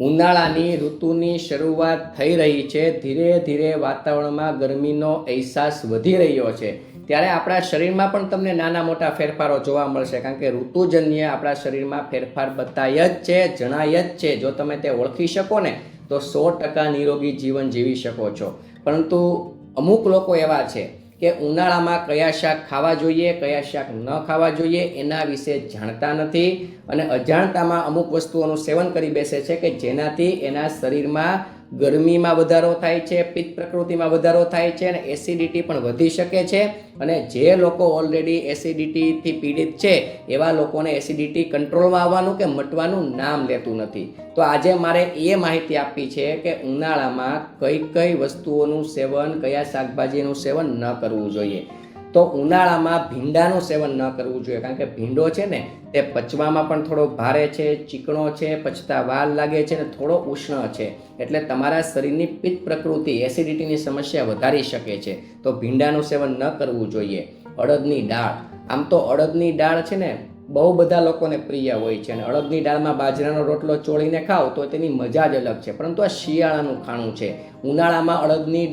ઉનાળાની ઋતુની શરૂઆત થઈ રહી છે. ધીરે ધીરે વાતાવરણમાં ગરમીનો અહેસાસ વધી રહ્યો છે. ત્યારે આપણા શરીરમાં પણ તમને નાના મોટા ફેરફારો જોવા મળશે, કારણ કે ઋતુજન્ય આપણા શરીરમાં ફેરફાર બતાય જ છે, જણાય જ છે. જો તમે તે ઓળખી શકો ને, તો સો ટકા નિરોગી જીવન જીવી શકો છો. પરંતુ અમુક લોકો એવા છે કે ઉનાળામાં કયા શાક ખાવા જોઈએ, કયા શાક ન ખાવા જોઈએ, એના વિશે જાણતા નથી અને અજાણતામાં અમુક વસ્તુઓનું સેવન કરી બેસે છે કે જેનાથી એના શરીરમાં ગરમીમાં વધારો થાય છે, પિત્ત પ્રકૃતિમાં વધારો થાય છે અને એસિડિટી પણ વધી શકે છે. અને જે લોકો ઓલરેડી એસિડિટીથી પીડિત છે, એવા લોકોને એસિડિટી કંટ્રોલમાં આવવાનું કે મટવાનું નામ લેતું નથી. તો આજે મારે એ માહિતી આપવી છે કે ઉનાળામાં કઈ કઈ વસ્તુઓનું સેવન, કયા શાકભાજીનું સેવન ન કરવું જોઈએ. તો ઉનાળામાં ભીંડાનું સેવન ન કરવું જોઈએ, કારણ કે ભીંડો છે ને, તે પચવામાં પણ થોડો ભારે છે, ચીકણો છે પચતા વાલ લાગે છે અને થોડો ઉષ્ણ છે. એટલે તમારા શરીરની પિત્ત પ્રકૃતિ એસિડિટીની સમસ્યા વધારી શકે છે. તો ભીંડાનું સેવન ન કરવું જોઈએ. અડદની દાળ. આમ તો અડદની દાળ છે ને, બહુ બધા લોકોને પ્રિય હોય છે અને અડદની દાળમાં બાજરાનો રોટલો ચોળીને ખાઓ તો તેની મજા જ અલગ છે. પરંતુ આ શિયાળાનું ખાણું છે. ઉનાળામાં અડદની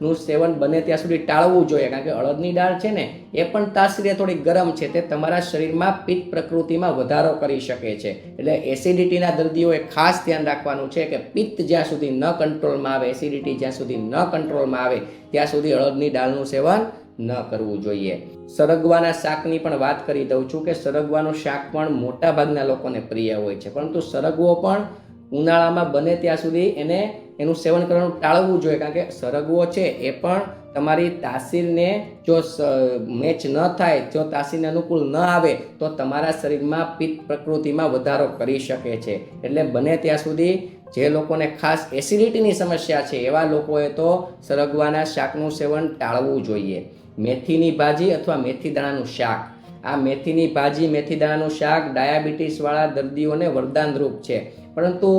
દાળનું સેવન બને ત્યાં સુધી ટાળવું જોઈએ, કારણ કે અડદની દાળ છે ને, એ પણ તાસીરે થોડી ગરમ છે, તે તમારા શરીરમાં પિત્ત પ્રકૃતિમાં વધારો કરી શકે છે. એટલે એસિડિટીના દર્દીઓએ ખાસ ધ્યાન રાખવાનું છે કે પિત્ત જ્યાં સુધી ન કંટ્રોલમાં આવે એસિડિટી જ્યાં સુધી ન કંટ્રોલમાં આવે, ત્યાં સુધી અડદની દાળનું સેવન ન કરવું જોઈએ. સરગવાના શાકની પણ વાત કરી દઉં છું કે સરગવાનું શાક પણ મોટાભાગના લોકોને પ્રિય હોય છે, પરંતુ સરગવો પણ ઉનાળામાં બને ત્યાં સુધી એને એનું સેવન કરવાનું ટાળવું જોઈએ, કારણ કે સરગવો છે એ પણ તમારી તાસીરને જો મેચ ન થાય, જો તાસીરને અનુકૂળ ન આવે, તો તમારા શરીરમાં પિત્ત પ્રકૃતિમાં વધારો કરી શકે છે. એટલે બને ત્યાં સુધી જે લોકોને ખાસ એસિડિટીની સમસ્યા છે, એવા લોકોએ તો સરગવાના શાકનું સેવન ટાળવું જોઈએ. મેથીની ભાજી અથવા મેથી દાણાનું શાક આ મેથીની ભાજી, મેથીદાણાનું શાક ડાયાબિટીસવાળા દર્દીઓને વરદાનરૂપ છે. પરંતુ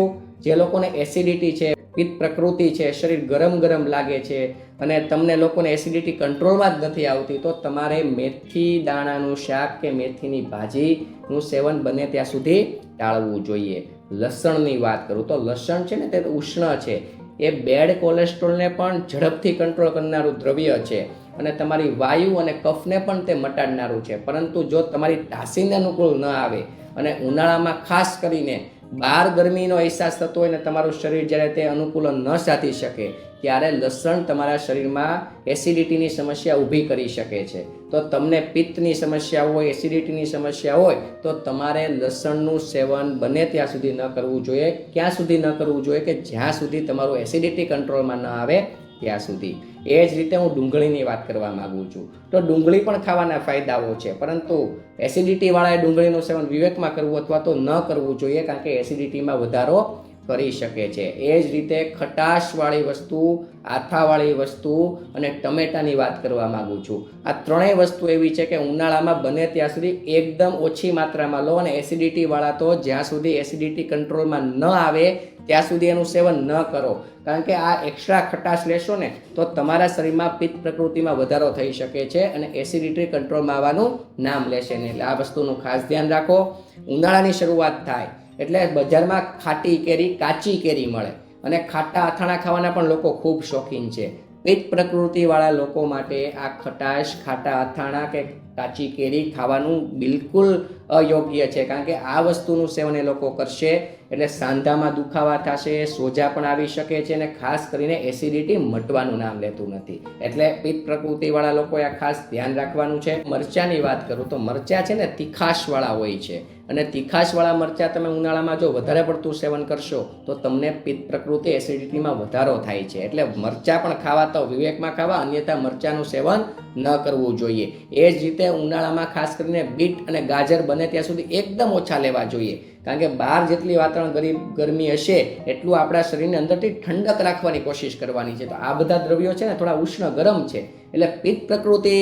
જે લોકોને એસિડિટી છે, પિત્ત પ્રકૃતિ છે, શરીર ગરમ ગરમ લાગે છે અને તમને લોકોને એસિડિટી કંટ્રોલમાં જ નથી આવતી, તો તમારે મેથી દાણાનું શાક કે મેથીની ભાજીનું સેવન બને ત્યાં સુધી ટાળવું જોઈએ. લસણની વાત કરું તો લસણ છે ને, તે ઉષ્ણ છે. એ બેડ કોલેસ્ટ્રોલને પણ ઝડપથી કંટ્રોલ કરનારું દ્રવ્ય છે અને તમારી વાયુ અને કફને પણ તે મટાડનારું છે. પરંતુ જો તમારી તાસીને અનુકૂળ ન આવે અને ઉનાળામાં ખાસ કરીને બહાર ગરમીનો અહેસાસ થતો હોય ને તમારું શરીર જ્યારે તે અનુકૂલન ન સાધી શકે ત્યારે લસણ તમારા શરીરમાં એસિડિટીની સમસ્યા ઊભી કરી શકે છે. તો તમને પિત્તની સમસ્યા હોય એસિડિટીની સમસ્યા હોય, તો તમારે લસણનું સેવન બને ત્યાં સુધી ન કરવું જોઈએ. ક્યાં સુધી ન કરવું જોઈએ કે જ્યાં સુધી તમારું એસિડિટી કંટ્રોલમાં ન આવે ત્યાં સુધી. એ જ રીતે હું ડુંગળીની વાત કરવા માગું છું. તો ડુંગળી પણ ખાવાના ફાયદાઓ છે, પરંતુ એસિડિટીવાળાએ ડુંગળીનું સેવન વિવેકમાં કરવું અથવા તો ન કરવું જોઈએ, કારણ કે એસિડિટીમાં વધારો કરી શકે છે. એ જ રીતે ખટાશવાળી વસ્તુ, આથાવાળી વસ્તુ અને ટમેટાની વાત કરવા માગું છું. આ ત્રણેય વસ્તુ એવી છે કે ઉનાળામાં બને ત્યાં સુધી એકદમ ઓછી માત્રામાં લો અને એસિડિટીવાળા તો જ્યાં સુધી એસિડિટી કંટ્રોલમાં ન આવે, ત્યાં સુધી એનું સેવન ન કરો. કારણ કે આ એક્સ્ટ્રા ખટાશ લેશો ને, તો તમારા શરીરમાં પિત્ત પ્રકૃતિમાં વધારો થઈ શકે છે અને એસિડિટી કંટ્રોલમાં આવવાનું નામ લેશે નહીં. એટલે આ વસ્તુનું ખાસ ધ્યાન રાખો. ઉનાળાની શરૂઆત થાય. એટલે બજારમાં ખાટી કેરી, કાચી કેરી મળે. અને ખાટા અથાણા ખાવાના પણ લોકો ખૂબ શોખીન છે. પિત્ત પ્રકૃતિવાળા લોકો માટે આ ખટાશ, ખાટા અથાણા કે કાચી કેરી ખાવાનું બિલકુલ અયોગ્ય છે. કારણ કે આ વસ્તુનું સેવન એ લોકો કરશે, એટલે સાંધામાં દુખાવા થશે, સોજા પણ આવી શકે છે અને ખાસ કરીને એસિડિટી મટવાનું નામ લેતું નથી. એટલે પિત્ત પ્રકૃતિવાળા લોકોએ આ ખાસ ધ્યાન રાખવાનું છે. મરચાની વાત કરું તો મરચા છે ને તીખાશવાળા હોય છે. અને તીખાશવાળા મરચાં તમે ઉનાળામાં જો વધારે પડતું સેવન કરશો, તો તમને પિત્ત પ્રકૃતિ એસિડિટીમાં વધારો થાય છે. એટલે મરચાં પણ ખાવા તો વિવેકમાં ખાવા, અન્યથા મરચાંનું સેવન ન કરવું જોઈએ. એ જ રીતે ઉનાળામાં ખાસ કરીને બીટ અને ગાજર બને ત્યાં સુધી એકદમ ઓછા લેવા જોઈએ. કારણ કે બહાર જેટલી વાતાવરણ ગરીબ, ગરમી હશે, એટલું આપણા શરીરને અંદરથી ઠંડક રાખવાની કોશિશ કરવાની છે. તો આ બધા દ્રવ્યો છે ને થોડા ઉષ્ણ ગરમ છે. એટલે પિત્ત પ્રકૃતિ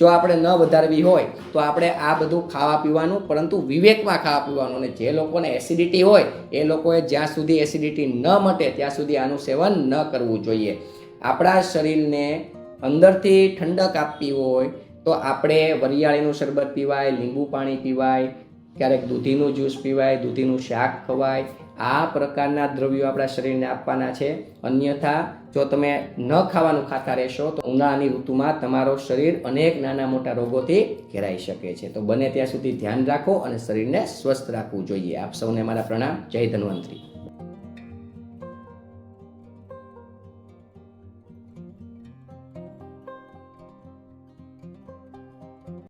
જો આપણે ન વધારવી હોય, તો આપણે આ બધું ખાવા પીવાનું, પરંતુ વિવેકમાં ખાવા પીવાનું. અને જે લોકોને એસિડિટી હોય, એ લોકોએ જ્યાં સુધી એસિડિટી ન મટે, ત્યાં સુધી આનું સેવન ન કરવું જોઈએ. આપણા શરીરને અંદરથી ઠંડક આપવી હોય, તો આપણે વરિયાળીનું શરબત પીવાય, લીંબુ પાણી પીવાય, ક્યારેક દૂધીનું જ્યુસ પીવાય, દૂધીનું શાક ખવાય આ પ્રકારના દ્રવ્યો આપણા શરીરને આપવાના છે. અન્યથા, જો તમે ન ખાવાનું ખાતા રહેશો, તો ઉનાળાની ઋતુમાં તમારો શરીર અનેક નાના મોટા રોગોથી ઘેરાઈ શકે છે. તો બને ત્યાં સુધી ધ્યાન રાખો અને શરીરને સ્વસ્થ રાખવું જોઈએ. આપ સૌને મારા પ્રણામ. જય ધન્વંતરી.